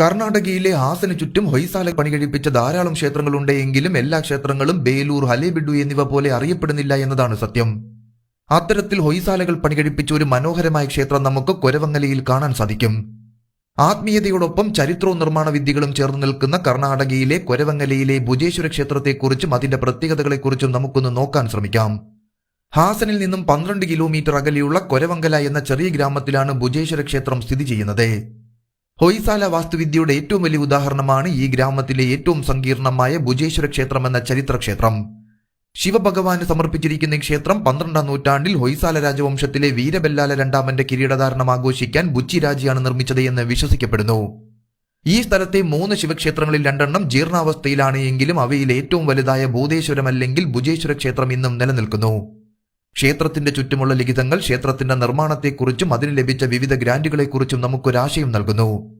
കർണാടകയിലെ ഹാസന് ചുറ്റും ഹൊയ്സാല പണികഴിപ്പിച്ച ധാരാളം ക്ഷേത്രങ്ങളുണ്ട് എങ്കിലും എല്ലാ ക്ഷേത്രങ്ങളും ബേലൂർ ഹലേബിഡു എന്നിവ പോലെ അറിയപ്പെടുന്നില്ല എന്നതാണ് സത്യം. അത്തരത്തിൽ ഹൊയ്സാലകൾ പണികഴിപ്പിച്ച ഒരു മനോഹരമായ ക്ഷേത്രം നമുക്ക് കൊരവങ്ങലയിൽ കാണാൻ സാധിക്കും. ആത്മീയതയോടൊപ്പം ചരിത്രവും നിർമ്മാണ വിദ്യകളും ചേർന്ന് നിൽക്കുന്ന കർണാടകയിലെ കൊരവങ്ങലയിലെ ഭുജേശ്വര ക്ഷേത്രത്തെക്കുറിച്ചും അതിന്റെ പ്രത്യേകതകളെക്കുറിച്ചും നമുക്കൊന്ന് നോക്കാൻ ശ്രമിക്കാം. ഹാസനിൽ നിന്നും പന്ത്രണ്ട് കിലോമീറ്റർ അകലെയുള്ള കൊരവങ്കല എന്ന ചെറിയ ഗ്രാമത്തിലാണ് ഭുജേശ്വര ക്ഷേത്രം സ്ഥിതി ചെയ്യുന്നത്. ഹൊയ്സാല വാസ്തുവിദ്യയുടെ ഏറ്റവും വലിയ ഉദാഹരണമാണ് ഈ ഗ്രാമത്തിലെ ഏറ്റവും സങ്കീർണമായ ഭുജേശ്വര ക്ഷേത്രം എന്ന ചരിത്ര ക്ഷേത്രം. ശിവഭഗവാന് സമർപ്പിച്ചിരിക്കുന്ന ഈ ക്ഷേത്രം പന്ത്രണ്ടാം നൂറ്റാണ്ടിൽ ഹൊയ്സാല രാജവംശത്തിലെ വീരബെല്ലാല രണ്ടാമന്റെ കിരീടധാരണം ആഘോഷിക്കാൻ ബുച്ചി രാജിയാണ് നിർമ്മിച്ചത് എന്ന് വിശ്വസിക്കപ്പെടുന്നു. ഈ സ്ഥലത്തെ മൂന്ന് ശിവക്ഷേത്രങ്ങളിൽ രണ്ടെണ്ണം ജീർണാവസ്ഥയിലാണ് എങ്കിലും അവയിൽ ഏറ്റവും വലുതായ ഭൂതേശ്വരം അല്ലെങ്കിൽ ഭുജേശ്വര ക്ഷേത്രം ഇന്നും നിലനിൽക്കുന്നു. ക്ഷേത്രത്തിന്റെ ചുറ്റുമുള്ള ലിഖിതങ്ങൾ ക്ഷേത്രത്തിന്റെ നിർമ്മാണത്തെക്കുറിച്ചും അതിന് ലഭിച്ച വിവിധ ഗ്രാന്റുകളെക്കുറിച്ചും നമുക്കൊരാശയം നൽകുന്നു.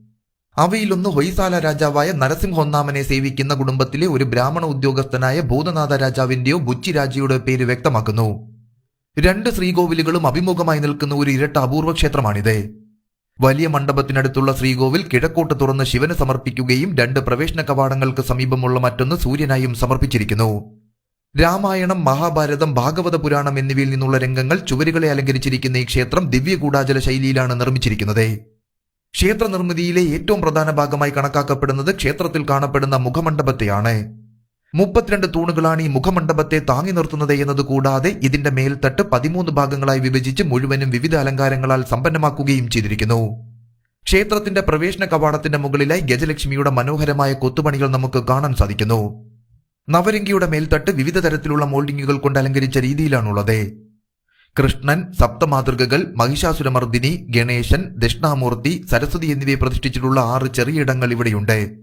അവയിലൊന്ന് ഹൊയ്സാല രാജാവായ നരസിംഹ ഒന്നാമനെ സേവിക്കുന്ന കുടുംബത്തിലെ ഒരു ബ്രാഹ്മണ ഉദ്യോഗസ്ഥനായ ഭൂതനാഥ രാജാവിന്റെയോ ബുച്ചി രാജയുടെ പേര് വ്യക്തമാക്കുന്നു. രണ്ട് ശ്രീകോവിലുകളും അഭിമുഖമായി നിൽക്കുന്ന ഒരു ഇരട്ട അപൂർവ ക്ഷേത്രമാണിത് വലിയ മണ്ഡപത്തിനടുത്തുള്ള ശ്രീകോവിൽ കിഴക്കോട്ട് തുറന്ന് ശിവന് സമർപ്പിക്കുകയും രണ്ട് പ്രവേശന കവാടങ്ങൾക്ക് സമീപമുള്ള മറ്റൊന്ന് സൂര്യനായും സമർപ്പിച്ചിരിക്കുന്നു. രാമായണം മഹാഭാരതം ഭാഗവത പുരാണം എന്നിവയിൽ നിന്നുള്ള രംഗങ്ങൾ ചുവരുകളെ അലങ്കരിച്ചിരിക്കുന്ന ഈ ക്ഷേത്രം ദിവ്യകൂടാചല ശൈലിയിലാണ് നിർമ്മിച്ചിരിക്കുന്നത്. ക്ഷേത്ര നിർമ്മിതിയിലെ ഏറ്റവും പ്രധാന ഭാഗമായി കണക്കാക്കപ്പെടുന്നത് ക്ഷേത്രത്തിൽ കാണപ്പെടുന്ന മുഖമണ്ഡപത്തെയാണ്. മുപ്പത്തിരണ്ട് തൂണുകളാണ് ഈ മുഖമണ്ഡപത്തെ താങ്ങി നിർത്തുന്നത് എന്നത് കൂടാതെ ഇതിന്റെ മേൽത്തട്ട് പതിമൂന്ന് ഭാഗങ്ങളായി വിഭജിച്ച് മുഴുവനും വിവിധ അലങ്കാരങ്ങളാൽ സമ്പന്നമാക്കുകയും ചെയ്തിരിക്കുന്നു. ക്ഷേത്രത്തിന്റെ പ്രവേശന കവാടത്തിന്റെ മുകളിലായി ഗജലക്ഷ്മിയുടെ മനോഹരമായ കൊത്തുപണികൾ നമുക്ക് കാണാൻ സാധിക്കുന്നു. നവരംഗിയുടെ മേൽത്തട്ട് വിവിധ തരത്തിലുള്ള മോൾഡിങ്ങുകൾ കൊണ്ട് അലങ്കരിച്ച രീതിയിലാണുള്ളത്. കൃഷ്ണൻ സപ്തമാതൃകകൾ മഹിഷാസുരമർദ്ദിനി ഗണേശൻ ദക്ഷിണാമൂർത്തി സരസ്വതി എന്നിവയെ പ്രതിഷ്ഠിച്ചിട്ടുള്ള ആറ് ചെറിയ ഇടങ്ങൾ ഇവിടെയുണ്ട്.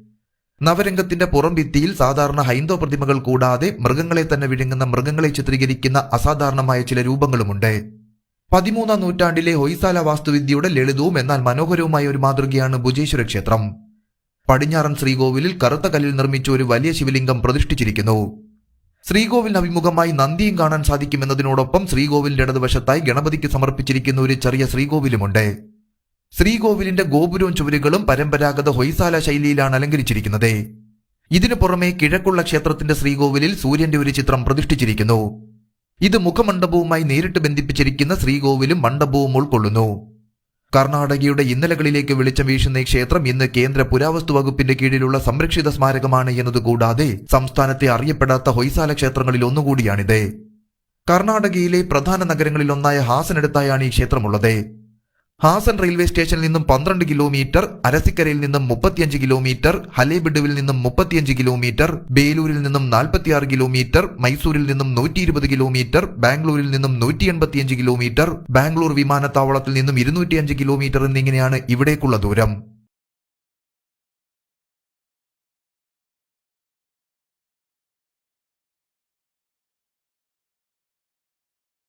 നവരംഗത്തിന്റെ പുറം ഭിത്തിയിൽ സാധാരണ ഹൈന്ദവ പ്രതിമകൾ കൂടാതെ മൃഗങ്ങളെ തന്നെ വിഴുങ്ങുന്ന മൃഗങ്ങളെ ചിത്രീകരിക്കുന്ന അസാധാരണമായ ചില രൂപങ്ങളുമുണ്ട്. പതിമൂന്നാം നൂറ്റാണ്ടിലെ ഹൊയ്സാല വാസ്തുവിദ്യയുടെ ലളിതവും എന്നാൽ മനോഹരവുമായ ഒരു മാതൃകയാണ് ഭുജേശ്വര ക്ഷേത്രം. പടിഞ്ഞാറൻ ശ്രീകോവിലിൽ കറുത്ത കല്ലിൽ നിർമ്മിച്ച ഒരു വലിയ ശിവലിംഗം പ്രതിഷ്ഠിച്ചിരിക്കുന്നു. ശ്രീകോവിലിന് അഭിമുഖമായി നന്ദിയും കാണാൻ സാധിക്കുമെന്നതിനോടൊപ്പം ശ്രീകോവിലിന്റെ ഇടതുവശത്തായി ഗണപതിക്ക് സമർപ്പിച്ചിരിക്കുന്ന ഒരു ചെറിയ ശ്രീകോവിലുമുണ്ട്. ശ്രീകോവിലിന്റെ ഗോപുരവും ചുവരുകളും പരമ്പരാഗത ഹൊയ്സാല ശൈലിയിലാണ് അലങ്കരിച്ചിരിക്കുന്നത്. ഇതിനു പുറമെ കിഴക്കുള്ള ക്ഷേത്രത്തിന്റെ ശ്രീകോവിലിൽ സൂര്യന്റെ ഒരു ചിത്രം പ്രതിഷ്ഠിച്ചിരിക്കുന്നു. ഇത് മുഖമണ്ഡപവുമായി നേരിട്ട് ബന്ധിപ്പിച്ചിരിക്കുന്ന ശ്രീകോവിലും മണ്ഡപവും ഉൾക്കൊള്ളുന്നു. കർണാടകയുടെ ഇന്നലകളിലേക്ക് വെളിച്ചം വീശുന്ന ക്ഷേത്രം ഇന്ന് കേന്ദ്ര പുരാവസ്തു വകുപ്പിന്റെ കീഴിലുള്ള സംരക്ഷിത സ്മാരകമാണ് എന്നതുകൂടാതെ സംസ്ഥാനത്തെ അറിയപ്പെടാത്ത ഹൊയ്സാല ക്ഷേത്രങ്ങളിൽ ഒന്നുകൂടിയാണിത്. കർണാടകയിലെ പ്രധാന നഗരങ്ങളിലൊന്നായ ഹാസനടുത്തായാണ് ഈ ക്ഷേത്രമുള്ളത്. ഹാസൻ റെയിൽവേ സ്റ്റേഷനിൽ നിന്നും പന്ത്രണ്ട് കിലോമീറ്റർ അരസിക്കരയിൽ നിന്നും മുപ്പത്തിയഞ്ച് കിലോമീറ്റർ ഹലേബിഡുവിൽ നിന്നും മുപ്പത്തിയഞ്ച് കിലോമീറ്റർ ബേലൂരിൽ നിന്നും നാൽപ്പത്തിയാറ് കിലോമീറ്റർ മൈസൂരിൽ നിന്നും നൂറ്റി ഇരുപത് കിലോമീറ്റർ ബാംഗ്ലൂരിൽ നിന്നും നൂറ്റി എൺപത്തിയഞ്ച് കിലോമീറ്റർ ബാംഗ്ലൂർ വിമാനത്താവളത്തിൽ നിന്നും ഇരുന്നൂറ്റിയഞ്ച് കിലോമീറ്റർ എന്നിങ്ങനെയാണ് ഇവിടേക്കുള്ള ദൂരം.